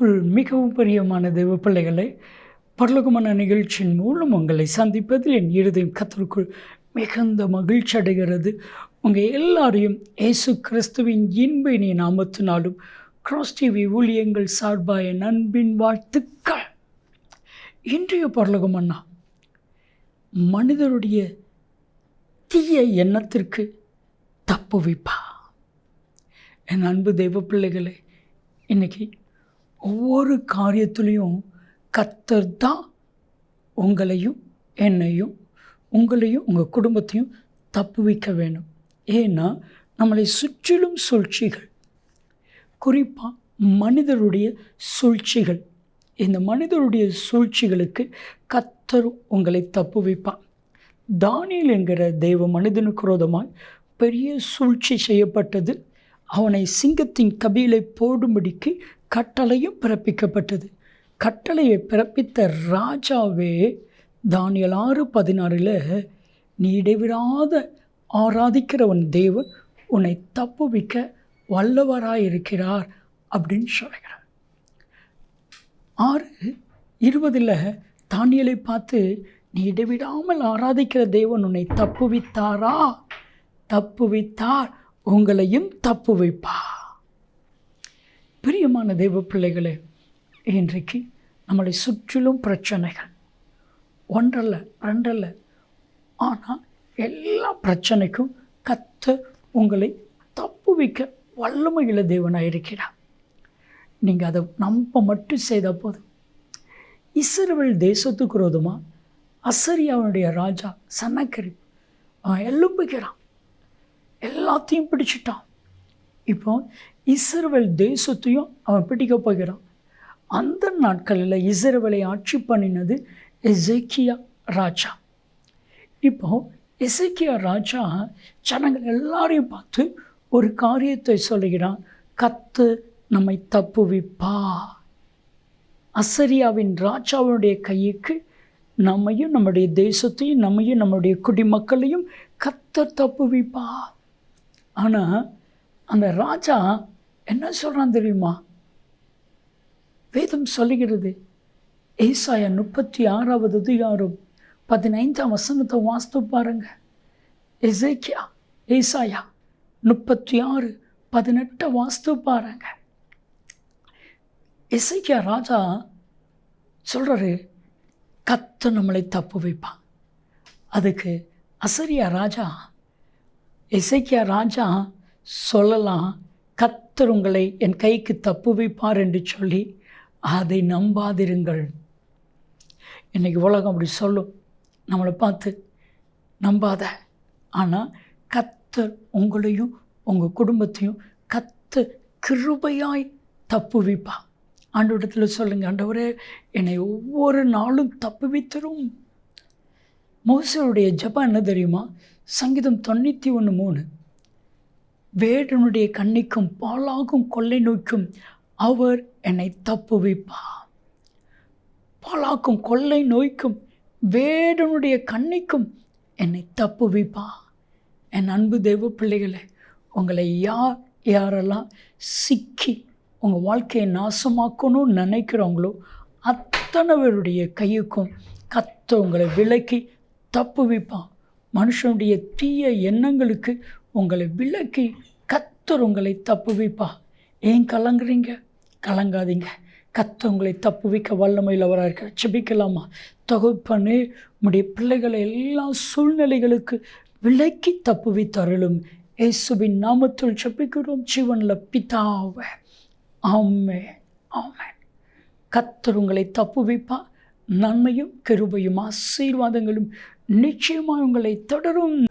கிறிஸ்துவுக்குள் மிகவும் பிரியமான தெய்வ பிள்ளைகளை பரலோகமான நிகழ்ச்சியின் மூலம் உங்களை சந்திப்பதில் என் இருதயம் கத்தருக்குள் மிகுந்த மகிழ்ச்சி அடைகிறது. உங்கள் எல்லாரையும் இயேசு கிறிஸ்துவின் இன்ப இனிய நாமத்தினாலும் கிராஸ் டிவி ஊழியங்கள் சார்பாய நண்பின் வாழ்த்துக்கள். இன்றைய பரலோகம் அண்ணா மனிதருடைய தீய எண்ணத்திற்கு தப்புவிப்பா என் அன்பு தெய்வ பிள்ளைகளை இன்றைக்கி ஒவ்வொரு காரியத்துலேயும் கத்தர் தான் உங்களையும் என்னையும் உங்களையும் உங்கள் குடும்பத்தையும் தப்புவிக்க வேணும் ஏன்னா நம்மளை சுற்றிலும் சூழ்ச்சிகள் குறிப்பாக மனிதருடைய சூழ்ச்சிகள். இந்த மனிதருடைய சூழ்ச்சிகளுக்கு கத்தர் உங்களை தப்புவிப்பான் தானியல் என்கிற தெய்வ மனிதனுக்கு விரோதமாய் பெரிய சூழ்ச்சி செய்யப்பட்டது. அவனை சிங்கத்தின் கபிலை போடும்படிக்கு கட்டளையும் பிறப்பிக்கப்பட்டது. கட்டளையை பிறப்பித்த ராஜாவே தானியல் ஆறு பதினாறில் நீ இடைவிடாத ஆராதிக்கிறவன் தேவன் உன்னை தப்புவிக்க வல்லவராயிருக்கிறார் அப்படின்னு சொல்கிறார். ஆறு இருபதில் தானியலை பார்த்து நீ இடைவிடாமல் ஆராதிக்கிற தேவன் உன்னை தப்புவித்தாரா? தப்புவித்தார் உங்களையும் தப்புவிப்பா பிரியமான தெய்வ பிள்ளைகளே இன்றைக்கு நம்மளை சுற்றிலும் பிரச்சனைகள். ஒன்றல்ல ரெண்டல்ல ஆனால் எல்லா பிரச்சனைக்கும் கத்த உங்களை தப்பு வைக்க வல்லமையுள்ள தேவனாக இருக்கிறார். நீங்கள் அதை நம்ப மட்டும் செய்தால் போதும். இஸ்ரவேல் தேசத்துக்கு விரோதமாக அசரியாவுடைய ராஜா சனக்கரி அவன் எலும்புகிறான். எல்லாத்தையும் பிடிச்சிட்டான். இப்போ இஸ்ரவேல் தேசத்தையும் அவன் பிடிக்க போகிறான். அந்த நாட்களில் இஸ்ரவேலை ஆட்சி பண்ணினது எசேக்கியா ராஜா. இப்போ எசேக்கியா ராஜா ஜனங்கள் எல்லாரையும் பார்த்து ஒரு காரியத்தை சொல்லுகிறான். கத்து நம்மை தப்புவிப்பா. அசரியாவின் ராஜாவுடைய கைக்கு நம்மையும் நம்முடைய தேசத்தையும் நம்மையும் நம்முடைய குடிமக்களையும் கத்த தப்புவிப்பா. ஆனால் அந்த ராஜா என்ன சொல்கிறான் தெரியுமா? வேதம் சொல்லுகிறது. ஏசாயா முப்பத்தி ஆறாவது அதிகாரம் பதினைந்தாம் வசனத்தை வாஸ்து பாருங்க. எசேக்கியா ஏசாயா முப்பத்தி ஆறு பதினெட்டை வாஸ்து பாருங்க. இசைக்கியா ராஜா சொல்கிறாரு கத்த நம்மளை தப்பு வைப்பான் அதுக்கு அசரியா ராஜா இசைக்கியா ராஜா சொல்லலாம் கத்தர் உங்களை என் கைக்கு தப்பு வைப்பார் என்று சொல்லி அதை நம்பாதிருங்கள். இன்றைக்கி உலகம் அப்படி சொல்லும். நம்மளை பார்த்து நம்பாத ஆனால் கத்தர் உங்களையும் உங்கள் குடும்பத்தையும் கத்து கிருபையாய் தப்புவிப்பா ஆண்டவரிடத்தில் சொல்லுங்கள் ஆண்டவரே என்னை ஒவ்வொரு நாளும் தப்புவித்தரும் மோசருடைய ஜபம் என்ன தெரியுமா? சங்கீதம் தொண்ணூற்றி ஒன்று மூணு. வேடனுடைய கண்ணிக்கும் பாலாகும் கொள்ளை நோய்க்கும் அவர் என்னை தப்புவிப்பா பாலாக்கும் கொள்ளை நோய்க்கும் வேடனுடைய கண்ணிக்கும் என்னை தப்புவிப்பா என் அன்பு தெய்வ பிள்ளைகளை உங்களை யார் யாரெல்லாம் சிக்கி உங்கள் வாழ்க்கையை நாசமாக்கணும்னு நினைக்கிறவங்களோ அத்தனை பேருடைய கையுக்கும் கத்த உங்களை விலக்கி தப்புவிப்பான் மனுஷனுடைய தீய எண்ணங்களுக்கு உங்களை விலக்கி கத்தர் உங்களை தப்புவிப்பா ஏன் கலங்குறீங்க? கலங்காதீங்க. கத்த உங்களை தப்புவிக்க வல்லமையில் அவராக இருக்க செபிக்கலாமா தொகுப்பனே உடைய பிள்ளைகளை எல்லா சூழ்நிலைகளுக்கு விலக்கி தப்புவித்தருளும் இயேசுவின் நாமத்தில் செபிக்கிறோம் ஜீவனில் பிதாவ. ஆமே ஆமேன். கத்தர் உங்களை தப்பு வைப்பா. நன்மையும் கிருபையும் ஆசீர்வாதங்களும் நிச்சயமாக உங்களை தொடரும்.